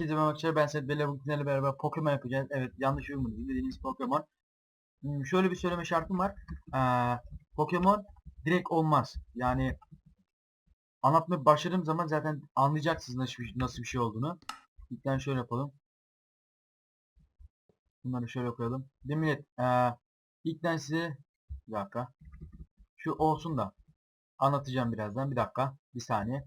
Herkese merhaba arkadaşlar ben Seth Beyler bugün sizlerle beraber Pokemon yapacağız. Evet yanlış uyumadı dediğiniz Pokemon. Hmm, şöyle bir söyleme şartım var. Ee, Pokemon direkt olmaz. Yani anlatmaya başladığım zaman zaten anlayacaksınız nasıl nasıl bir şey olduğunu. İlkten şöyle yapalım. Bunları şöyle koyalım. Değil mi millet? Ee, ilkten size bir dakika. Şu olsun da anlatacağım birazdan. Bir dakika. Bir saniye.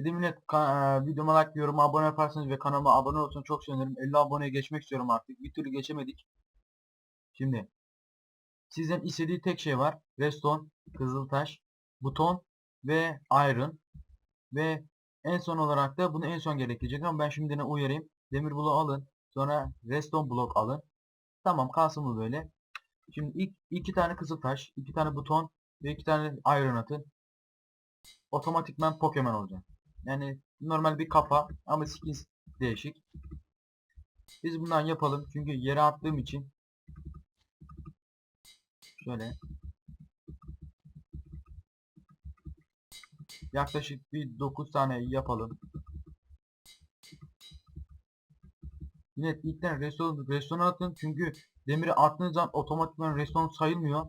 Dedim millet ka- e, videoma like, yoruma abone yaparsanız ve kanalıma abone olursanız çok sevinirim. 50 aboneye geçmek istiyorum artık. Bir türlü geçemedik. Şimdi sizden istediği tek şey var. Redstone, Kızıltaş, Buton ve Iron. Ve en son olarak da bunu en son gerekecek ama ben şimdiden uyarayım. Demir bloğu alın. Sonra Redstone blok alın. Tamam kalsın bu böyle. Şimdi ilk iki tane Kızıltaş, iki tane Buton ve iki tane Iron atın. Otomatikman Pokemon olacak. Yani normal bir kafa ama skins değişik. Biz bundan yapalım çünkü yere attığım için şöyle yaklaşık bir 9 tane yapalım. Yine ilkten restore, restore atın çünkü demiri attığınız zaman otomatikman restore sayılmıyor.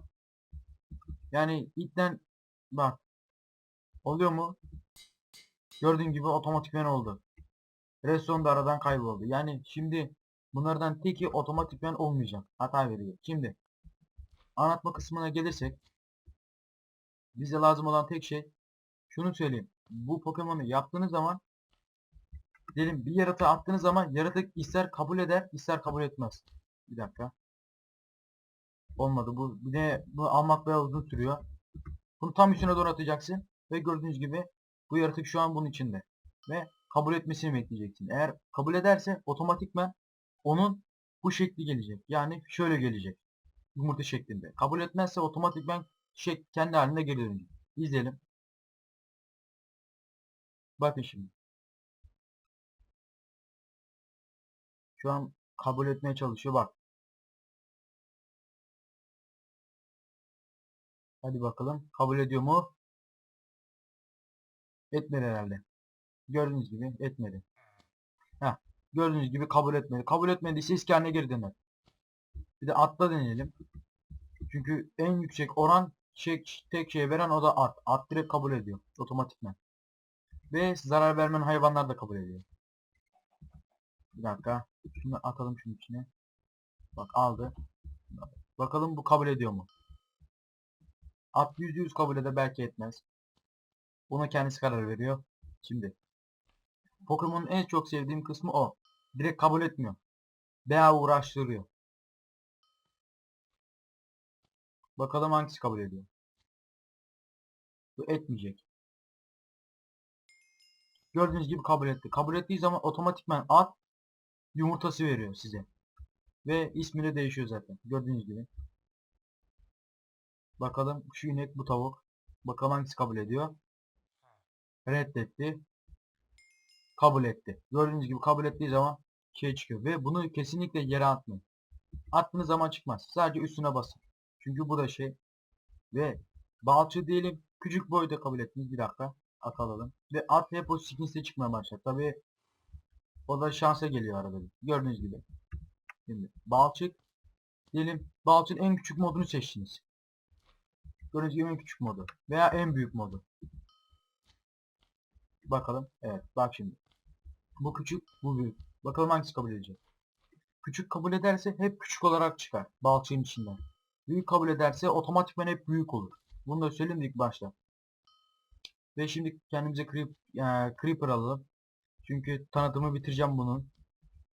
Yani ilkten bak oluyor mu? Gördüğün gibi otomatikmen oldu. Redstone da aradan kayboldu. Yani şimdi bunlardan teki otomatikmen olmayacak. Hata veriyor. Şimdi anlatma kısmına gelirsek bize lazım olan tek şey şunu söyleyeyim. Bu Pokemon'u yaptığınız zaman diyelim bir yaratığı attığınız zaman yaratık ister kabul eder ister kabul etmez. Bir dakika. Olmadı. Bu bir de bu almak bayağı uzun sürüyor. Bunu tam üstüne doğru atacaksın ve gördüğünüz gibi bu yaratık şu an bunun içinde. Ve kabul etmesini bekleyeceksin. Eğer kabul ederse otomatikman onun bu şekli gelecek. Yani şöyle gelecek. Yumurta şeklinde. Kabul etmezse otomatikman şey kendi halinde geri dönecek. İzleyelim. Bakın şimdi. Şu an kabul etmeye çalışıyor. Bak. Hadi bakalım. Kabul ediyor mu? Etmedi herhalde. Gördüğünüz gibi etmedi. Heh, gördüğünüz gibi kabul etmedi. Kabul etmediyse eski haline geri döner. Bir de atla deneyelim. Çünkü en yüksek oran şey, tek şey veren o da at. At direkt kabul ediyor. Otomatikman. Ve zarar vermeyen hayvanlar da kabul ediyor. Bir dakika. Şunu atalım şunun içine. Bak aldı. Bakalım bu kabul ediyor mu? At %100 kabul eder belki etmez. Buna kendisi karar veriyor. Şimdi. Pokemon'un en çok sevdiğim kısmı o. Direkt kabul etmiyor. Veya uğraştırıyor. Bakalım hangisi kabul ediyor. Bu etmeyecek. Gördüğünüz gibi kabul etti. Kabul ettiği zaman otomatikman at yumurtası veriyor size. Ve ismi de değişiyor zaten. Gördüğünüz gibi. Bakalım şu inek bu tavuk. Bakalım hangisi kabul ediyor. Reddetti. Kabul etti. Gördüğünüz gibi kabul ettiği zaman şey çıkıyor. Ve bunu kesinlikle yere atmayın. Attığınız zaman çıkmaz. Sadece üstüne basın. Çünkü bu da şey. Ve balçı diyelim küçük boyda kabul ettiniz. Bir dakika. At. Ve at hep o skins'e çıkmaya başlar. Tabi o da şansa geliyor arada. Gördüğünüz gibi. Şimdi balçık diyelim balçın en küçük modunu seçtiniz. Gördüğünüz gibi en küçük modu. Veya en büyük modu. Bakalım. Evet. Bak şimdi. Bu küçük, bu büyük. Bakalım hangisi kabul edecek. Küçük kabul ederse hep küçük olarak çıkar. Balçığın içinden. Büyük kabul ederse otomatikman hep büyük olur. Bunu da söyleyeyim ilk başta. Ve şimdi kendimize creep, e, Creeper alalım. Çünkü tanıtımı bitireceğim bunun.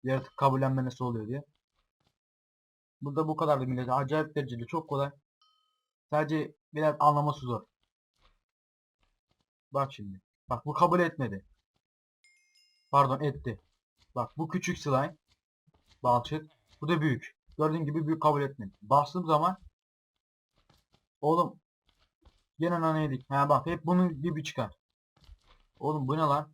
Yaratık kabullenme nasıl oluyor diye. Burada bu kadar da millet. Acayip derecede çok kolay. Sadece biraz anlaması zor. Bak şimdi. Bak bu kabul etmedi. Pardon etti. Bak bu küçük slime. Balçık. Bu da büyük. Gördüğün gibi büyük kabul etmedi. Bastığım zaman Oğlum Gene nane yedik. Ha bak hep bunun gibi çıkar. Oğlum bu ne lan?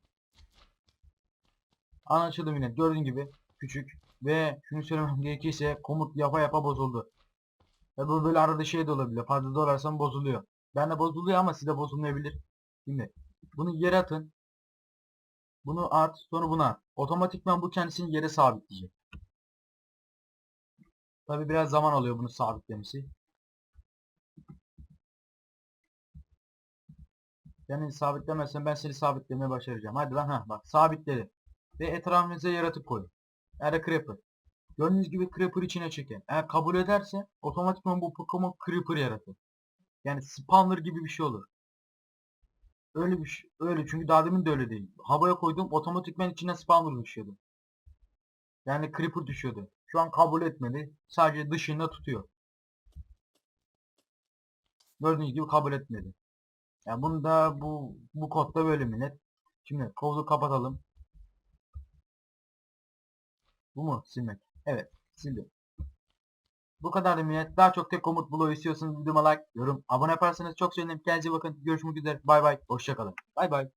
Anlaşıldı yine. Gördüğün gibi küçük. Ve şunu söylemem gerekirse komut yapa yapa bozuldu. Ve bu böyle arada şey de olabilir. Fazla dolarsan bozuluyor. Ben de bozuluyor ama size bozulmayabilir. Şimdi bunu yere atın. Bunu at, sonra bunu at. Otomatikman bu kendisini yere sabitleyecek. Tabi biraz zaman alıyor bunu sabitlemesi. Yani sabitlemezsen ben seni sabitlemeye başaracağım. Hadi lan ha bak sabitledi. Ve etrafınıza yaratık koyun. Da Creeper. Gördüğünüz gibi Creeper içine çeken. Eğer kabul ederse otomatikman bu Pokemon Creeper yaratır. Yani spawner gibi bir şey olur. Öyle bir şey. Öyle çünkü daha demin de öyle değil. Havaya koydum otomatikman içine spawner düşüyordu. Yani Creeper düşüyordu. Şu an kabul etmedi. Sadece dışında tutuyor. Gördüğünüz gibi kabul etmedi. Yani bunu da bu bu kodda böyle millet. Şimdi kodu kapatalım. Bu mu silmek? Evet sildim. Bu kadar da millet. Daha çok tek komut bloğu istiyorsanız videoma like, yorum, abone yaparsanız çok sevinirim. Kendinize bakın. Görüşmek üzere. Bay bay. Hoşçakalın. Bay bay.